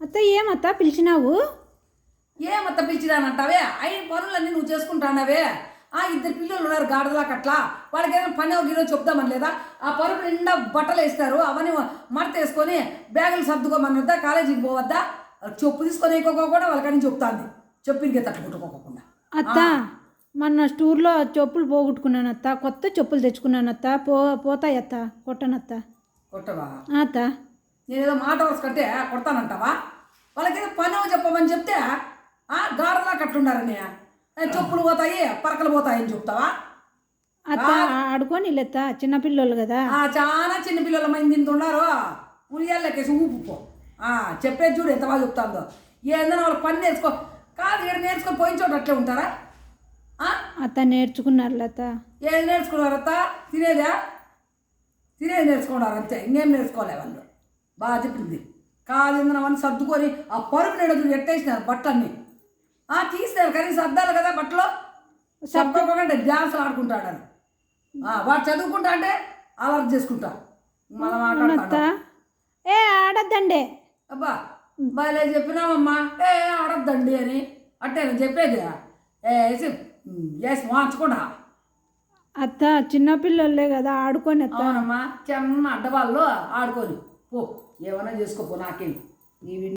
అత్త ఏమత్త పిలిచినావు? ఏమత్త పిలిచిరానంటావే అవి పనులన్నీ నువ్వు చేసుకుంటానవే. ఆ ఇద్దరు పిల్లలు ఉన్నారు గాడిదలా కట్లా వాళ్ళకి ఏదైనా పని ఒక ఈరోజు చెప్దామని లేదా? ఆ పరుపు నిండా బట్టలు వేస్తారు. అవన్నీ మడత వేసుకొని బ్యాగులు సర్దుకోమని వద్దా కాలేజీకి పోవద్దా? చెప్పు తీసుకొని కూడా వాళ్ళకని చెప్తాంది. చెప్పింది తట్టుకుంటుకోకుండా అత్త మొన్న స్టూర్లో చెప్పులు పోగొట్టుకున్నాను అత్త. కొత్త చెప్పులు తెచ్చుకున్నాను అత్త. పో పోతాయి అత్త. కొట్టనత్త. కొట్టవా? అత్త. నేనేదో మాట వరుస కంటే కొడతానంటావా? వాళ్ళకి ఏదో పని చెప్పమని చెప్తే ఆ గాడిదలా కట్టుండారని చెప్పులు పోతాయి పరకలు పోతాయి అని చెప్తావా? అత్త ఆడుకొని లేత్త చిన్నపిల్లలు కదా. ఆ చాలా చిన్న పిల్లల మైంది తింటున్నారు ఉలియాలకేసి ఊపు పో. ఆ చెప్పేది చూడు ఎంత బాగా చెప్తాందో. ఏందన్నా వాళ్ళు పని నేర్చుకో. కాదు ఇక్కడ నేర్చుకొని పోయిన చోట అట్లే ఉంటారా? అత్త నేర్చుకున్నారు లత ఏది నేర్చుకున్నారత్త తినేదా? తినేది నేర్చుకున్నారు అంతే. ఇంకేం నేర్చుకోలే వాళ్ళు. బాగా చెప్పింది అవన్నీ సర్దుకొని ఆ పరుపు చూడు ఎట్టేసినారు బట్టలన్నీ ఆ తీసినారు కానీ సర్దాలి కదా బట్టలు? సర్దుకోకుండా డ్యాన్స్ ఆడుకుంటాడు అని వాడు చదువుకుంటా అంటే అలర్ట్ చేసుకుంటా. మనం ఏ ఆడద్దండి. అబ్బా బాలే చెప్పినామమ్మా ఏ ఆడద్దండి అని. అట్టే నేను చెప్పేది. ఏ వేసి వాంచకుండా అత్త చిన్నపిల్లలే కదా ఆడుకొని అత్త. అవునమ్మా చిన్న అడ్డవాళ్ళు ఆడుకొని. పో ఏమైనా చేసుకోపో నాకేం. ఈ